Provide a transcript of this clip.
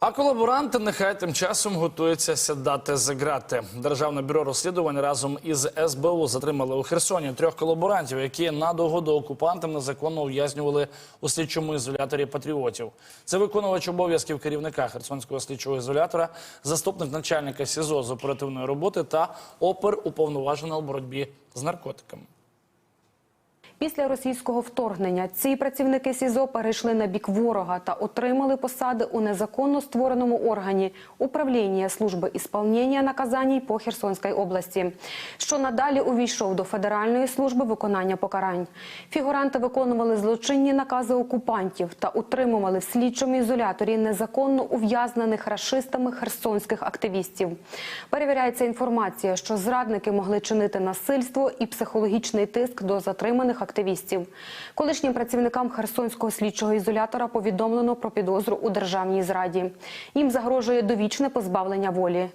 А колаборанти нехай тим часом готуються сідати за грати. Державне бюро розслідувань разом із СБУ затримали у Херсоні трьох колаборантів, які на догоду окупантам незаконно ув'язнювали у слідчому ізоляторі патріотів. Це виконувач обов'язків керівника Херсонського слідчого ізолятора, заступник начальника СІЗО з оперативної роботи та опер уповноважена у боротьбі з наркотиками. Після російського вторгнення ці працівники СІЗО перейшли на бік ворога та отримали посади у незаконно створеному органі управління служби ісполнення наказань по Херсонській області, що надалі увійшов до Федеральної служби виконання покарань. Фігуранти виконували злочинні накази окупантів та утримували в слідчому ізоляторі незаконно ув'язнених рашистами херсонських активістів. Перевіряється інформація, що зрадники могли чинити насильство і психологічний тиск до затриманих активістів. Колишнім працівникам Херсонського слідчого ізолятора повідомлено про підозру у державній зраді. Їм загрожує довічне позбавлення волі.